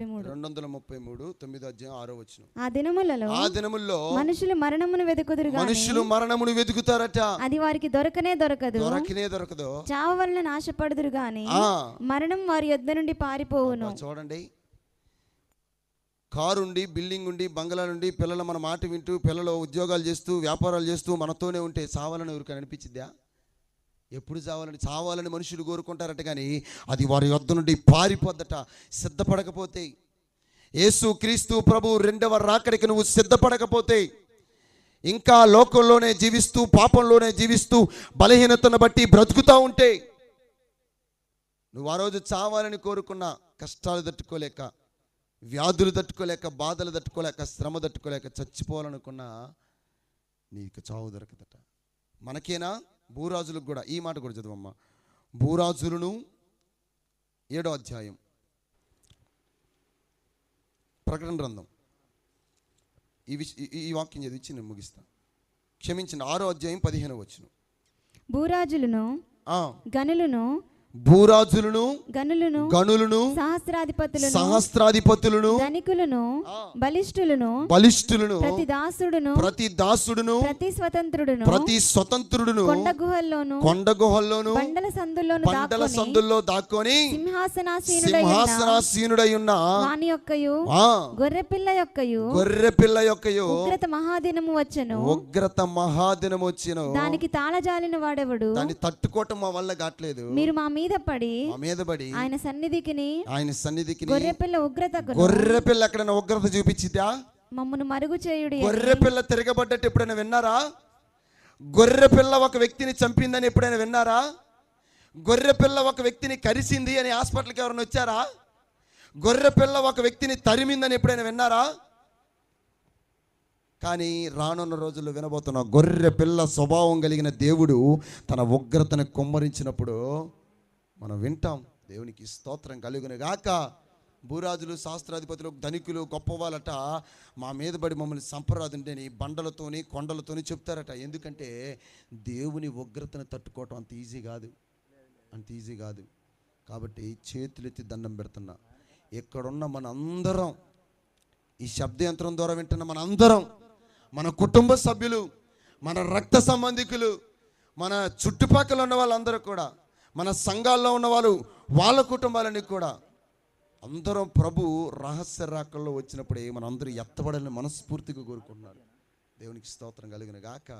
రెండు వందల ముప్పై మూడు తొమ్మిదో అధ్యాయం ఆరో వచ్చిన ఆ దినములలో ఆ దినముల్లో మనుషులు మరణమును వెతుకుదురు మనుషులు మరణమును వెతుకుతారట. అది వారికి దొరకనే దొరకదు. దొరకనే దొరకదు. చావు వలన నాశపడుదురు గాని మరణం వారి యొద్ద నుండి పారిపోవును. చూడండి. కారు ఉండి బిల్డింగ్ ఉండి బంగ్లా నుండి పిల్లలు మన మాట వింటూ పిల్లలు ఉద్యోగాలు చేస్తూ వ్యాపారాలు చేస్తూ మనతోనే ఉంటే చావాలని ఎవరికి అనిపించిద్దా? ఎప్పుడు చావాలని చావాలని మనుషులు కోరుకుంటారట కానీ అది వారి వద్ద నుండి పారిపోద్దట సిద్ధపడకపోతే. యేసు క్రీస్తు ప్రభు రెండవ రాకడికి నువ్వు సిద్ధపడకపోతే. ఇంకా లోకంలోనే జీవిస్తూ పాపంలోనే జీవిస్తూ బలహీనతను బట్టి బ్రతుకుతూ ఉంటే. నువ్వు ఆ రోజు చావాలని కోరుకున్న కష్టాలు తట్టుకోలేక వ్యాధులు తట్టుకోలేక బాధలు తట్టుకోలేక శ్రమ తట్టుకోలేక చచ్చిపోవాలనుకున్నా నీకు చావు దొరకదట. మనకేనా? భూరాజులకు కూడా ఈ మాట కూడా చదవమ్మా. భూరాజులను ఏడో అధ్యాయం. ప్రకటన గ్రంథం. ఈ ఈ- వాక్యం చదివించి నేను ముగిస్తాను క్షమించిన ఆరో అధ్యాయం పదిహేను వచ్చును భూరాజులను గనులను భూరాజులను గనులను గనులను సహస్రాధిపతులను సహస్రాధిపతులను ధనికులను. బలిష్ఠులను బలిష్ఠులను ప్రతి దాసుడును ప్రతి దాసుడును ప్రతి స్వతంత్రుడును ప్రతి స్వతంత్రుడును కొండ గుహల్లోను కొండ గుహల్లోను బండల సందుల్లోను దాక్కుని సందుల్లో దాక్కొని సింహాసనాసీనుడై ఉన్న సింహాసనాసీనుడై ఉన్న వాని యొక్కయు ఆ గొర్రెపిల్ల యొక్కయు గొర్రె పిల్ల యొక్కయో ఉగ్రత మహాదినము వచ్చెను. ఉగ్రత మహాదినం వచ్చిన. దానికి తాళజాలిన వాడెవడు? దాన్ని తట్టుకోవటం మా వల్ల కావట్లేదు మీరు మా మీద పడి మా మీద పడి ఆయన సన్నిధికిని ఆయన సన్నిధికి గొర్రెపిల్ల ఉగ్రతకు గొర్రె పిల్ల ఎక్కడైనా ఉగ్రత చూపించిద్దా? మమ్మను మరుగు చేయుడి గొర్రె పిల్ల తిరగబడ్డట్టు ఎప్పుడైనా విన్నారా? గొర్రె పిల్ల ఒక వ్యక్తిని చంపిందని ఎప్పుడైనా విన్నారా? గొర్రె పిల్ల ఒక వ్యక్తిని కరిసింది అని హాస్పిటల్కి ఎవరైనా వచ్చారా? గొర్రె పిల్ల ఒక వ్యక్తిని తరిమిందని ఎప్పుడైనా విన్నారా? కానీ రానున్న రోజుల్లో వినబోతున్న గొర్రె పిల్ల స్వభావం కలిగిన దేవుడు తన ఉగ్రతను కుమ్మరించినప్పుడు మనం వింటాం. దేవునికి స్తోత్రం కలుగును గాక. భూరాజులు శాస్త్రాధిపతులు ధనికులు గొప్పవాళ్ళట మా మీద పడి మమ్మల్ని సంపరాదుంటేని బండలతోని కొండలతోని చెప్తారట. ఎందుకంటే దేవుని ఉగ్రతను తట్టుకోవటం అంత ఈజీ కాదు. అంత ఈజీ కాదు. కాబట్టి చేతులెత్తి దండం పెడుతున్నా. ఇక్కడున్న మన అందరం ఈ శబ్ద యంత్రం ద్వారా వింటున్న మన అందరం మన కుటుంబ సభ్యులు మన రక్త సంబంధికులు మన చుట్టుపక్కల ఉన్న వాళ్ళందరూ కూడా మన సంఘాల్లో ఉన్న వాళ్ళు వాళ్ళ కుటుంబాలని కూడా. అందరం ప్రభు రహస్య రాకల్లో వచ్చినప్పుడే మన అందరూ ఎత్తబడాలని మనస్ఫూర్తిగా కోరుకుంటున్నారు. దేవునికి స్తోత్రం కలిగిన గాక.